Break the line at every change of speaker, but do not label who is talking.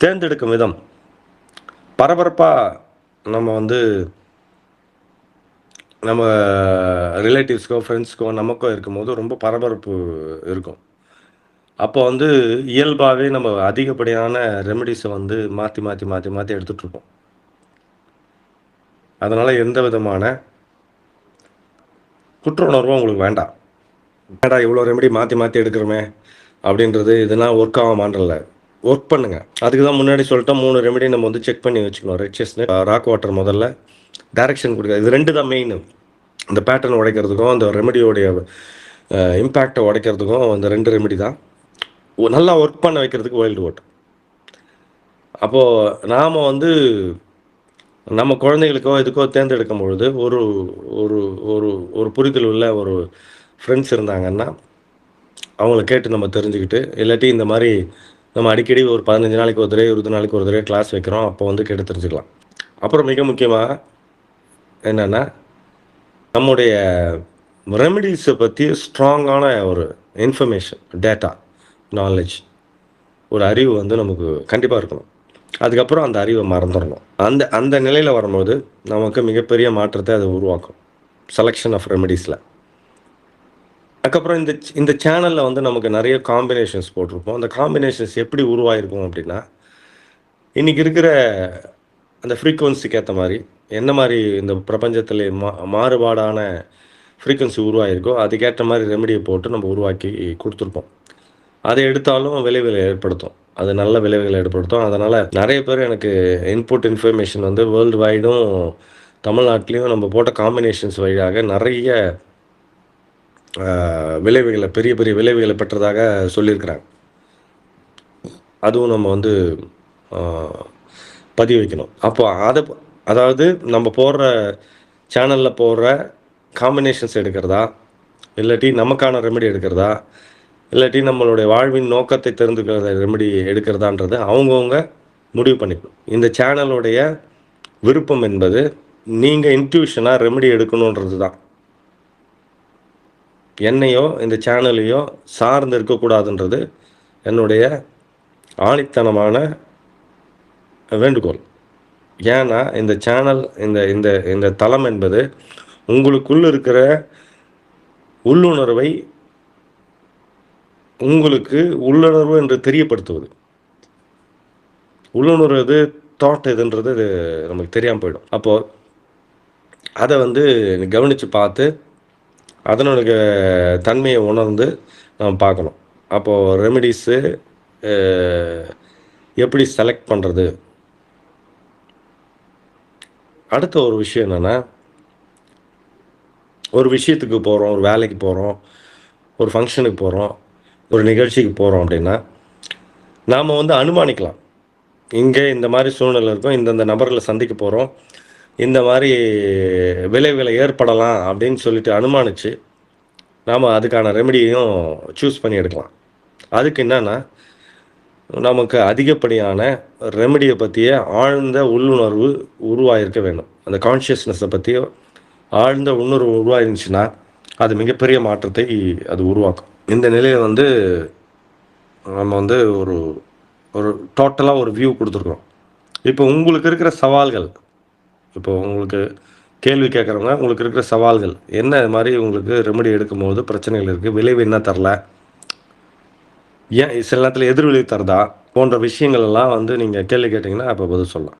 தேர்ந்தெடுக்கும் விதம். பரபரப்பாக நம்ம வந்து நம்ம ரிலேட்டிவ்ஸ்க்கோ ஃப்ரெண்ட்ஸ்க்கோ நமக்கோ இருக்கும்போது ரொம்ப பரபரப்பு இருக்கும். அப்போ வந்து இயல்பாகவே நம்ம அதிகப்படியான ரெமெடிஸை வந்து மாற்றி மாற்றி மாற்றி மாற்றி எடுத்துகிட்ருப்போம் அதனால் எந்த விதமான குற்ற உணர்வும் உங்களுக்கு வேண்டாம். வேண்டாம் இவ்வளோ ரெமெடி மாற்றி மாற்றி எடுக்கிறோமே அப்படின்றது இதெல்லாம் ஒர்க் ஆகாமான்றல ஒர்க் பண்ணுங்க. அதுக்கு தான் முன்னாடி சொல்லிட்டோம் மூணு ரெமெடி நம்ம வந்து செக் பண்ணி வச்சுக்கணும். ரெட் ராக் வாட்டர் முதல்ல. டைரக்ஷன் கொடுக்குறது இது ரெண்டு தான் மெயின் இந்த பேட்டர்ன் உடைக்கிறதுக்கும் அந்த ரெமெடியோடைய இம்பேக்டை உடைக்கிறதுக்கும் அந்த ரெண்டு ரெமெடி தான். நல்லா ஒர்க் பண்ண வைக்கிறதுக்கு ஒயில்டு ஓட் அப்போது நாம் வந்து நம்ம குழந்தைகளுக்கோ இதுக்கோ தேர்ந்தெடுக்கும் பொழுது ஒரு ஒரு ஒரு ஒரு புரிதல் உள்ள ஒரு ஃப்ரெண்ட்ஸ் இருந்தாங்கன்னா அவங்கள கேட்டு நம்ம தெரிஞ்சுக்கிட்டு இல்லாட்டி இந்த மாதிரி நம்ம அடிக்கடி ஒரு பதினஞ்சு நாளைக்கு ஒரு தடவை இருபது நாளைக்கு ஒரு தடவை கிளாஸ் வைக்கிறோம். அப்போ வந்து கேட்டு தெரிஞ்சுக்கலாம். அப்புறம் மிக முக்கியமாக என்னென்னா நம்முடைய ரெமெடிஸை பற்றி ஸ்ட்ராங்கான ஒரு இன்ஃபர்மேஷன் டேட்டா நாலேஜ் ஒரு அறிவு வந்து நமக்கு கண்டிப்பாக இருக்கணும். அதுக்கப்புறம் அந்த அறிவை மறந்துடணும். அந்த அந்த நிலையில் வரும்போது நமக்கு மிகப்பெரிய மாற்றத்தை அது உருவாக்கும். செலெக்ஷன் ஆஃப் ரெமெடிஸில் அதுக்கப்புறம் இந்த இந்த சேனலில் வந்து நமக்கு நிறைய காம்பினேஷன்ஸ் போட்டிருப்போம். அந்த காம்பினேஷன்ஸ் எப்படி உருவாயிருக்கும் அப்படின்னா இன்றைக்கி இருக்கிற அந்த ஃப்ரீக்குவன்சிக்கு ஏற்ற மாதிரி என்ன மாதிரி இந்த பிரபஞ்சத்தில் மா மாறுபாடான ஃப்ரீக்குவன்சி உருவாயிருக்கோ அதுக்கேற்ற மாதிரி ரெமெடியை போட்டு நம்ம உருவாக்கி கொடுத்துருப்போம். அதை எடுத்தாலும் விளைவுகளை ஏற்படுத்தும். அது நல்ல விளைவுகளை ஏற்படுத்தும். அதனால் நிறைய பேர் எனக்கு இன்புட் இன்ஃபர்மேஷன் வந்து வேர்ல்டு வைடும் தமிழ்நாட்டிலையும் நம்ம போட்ட காம்பினேஷன்ஸ் வழியாக நிறைய விளைவுகளை பெரிய பெரிய விளைவுகளை பெற்றதாக சொல்லியிருக்கிறாங்க. அதுவும் நம்ம வந்து பதிவு வைக்கணும் அப்போ அதை அதாவது நம்ம போடுற சேனலில் போடுற காம்பினேஷன்ஸ் எடுக்கிறதா? இல்லாட்டி நமக்கான ரெமெடி எடுக்கிறதா? இல்லாட்டி நம்மளுடைய வாழ்வின் நோக்கத்தை தெரிந்துக்கிறத ரெமெடி எடுக்கிறதான்றது அவங்கவுங்க முடிவு பண்ணிக்கணும். இந்த சேனலுடைய விருப்பம் என்பது நீங்கள் இன்ட்யூஷனாக ரெமெடி எடுக்கணுன்றது தான் என்னையோ இந்த சேனலையோ சார்ந்து இருக்கக்கூடாதுன்றது என்னுடைய ஆணித்தனமான வேண்டுகோள். ஏன்னா இந்த சேனல் இந்த இந்த இந்த தளம் என்பது உங்களுக்குள் இருக்கிற உள்ளுணர்வை உங்களுக்கு உள்ளுணர்வு என்று தெரியப்படுத்துவது. உள்ளுணர்வு இது தாட் இதுன்றது இது நமக்கு தெரியாமல் போயிடும். அப்போது அதை வந்து கவனித்து பார்த்து அதனுடைய தன்மையை உணர்ந்து நம்ம பார்க்கணும். அப்போது ரெமிடிஸு எப்படி செலக்ட் பண்ணுறது அடுத்த ஒரு விஷயம் என்னென்னா ஒரு விஷயத்துக்கு போகிறோம் ஒரு வேலைக்கு போகிறோம் ஒரு ஃபங்க்ஷனுக்கு போகிறோம் ஒரு நிகழ்ச்சிக்கு போகிறோம் அப்படின்னா நாம் வந்து அனுமானிக்கலாம். இங்கே இந்த மாதிரி சூழ்நிலை இருக்கும் இந்தந்த நபர்களை சந்திக்க போகிறோம் இந்த மாதிரி விளைவுகளை ஏற்படலாம் அப்படின்னு சொல்லிட்டு அனுமானித்து நாம் அதுக்கான ரெமெடியையும் சூஸ் பண்ணி எடுக்கலாம். அதுக்கு என்னென்னா நமக்கு அதிகப்படியான ரெமெடியை பற்றிய ஆழ்ந்த உள்ளுணர்வு உருவாயிருக்க வேண்டும். அந்த கான்ஷியஸ்னஸை பற்றி ஆழ்ந்த உணர்வு உருவாயிருந்துச்சுன்னா அது மிகப்பெரிய மாற்றத்தை அது உருவாக்கும். இந்த நிலையை வந்து நம்ம வந்து ஒரு ஒரு டோட்டலாக ஒரு வியூ கொடுத்துருக்குறோம் இப்போ உங்களுக்கு இருக்கிற சவால்கள் இப்போ உங்களுக்கு கேள்வி கேட்குறவங்க உங்களுக்கு இருக்கிற சவால்கள் என்ன இது மாதிரி உங்களுக்கு ரெமெடி எடுக்கும்போது பிரச்சனைகள் இருக்குது விளைவு என்ன தரல ஏன் சில நேரத்தில் எதிர்விளைவு தரதா போன்ற விஷயங்கள் எல்லாம் வந்து நீங்கள் கேள்வி கேட்டிங்கன்னா அப்போ பதில் சொல்லலாம்.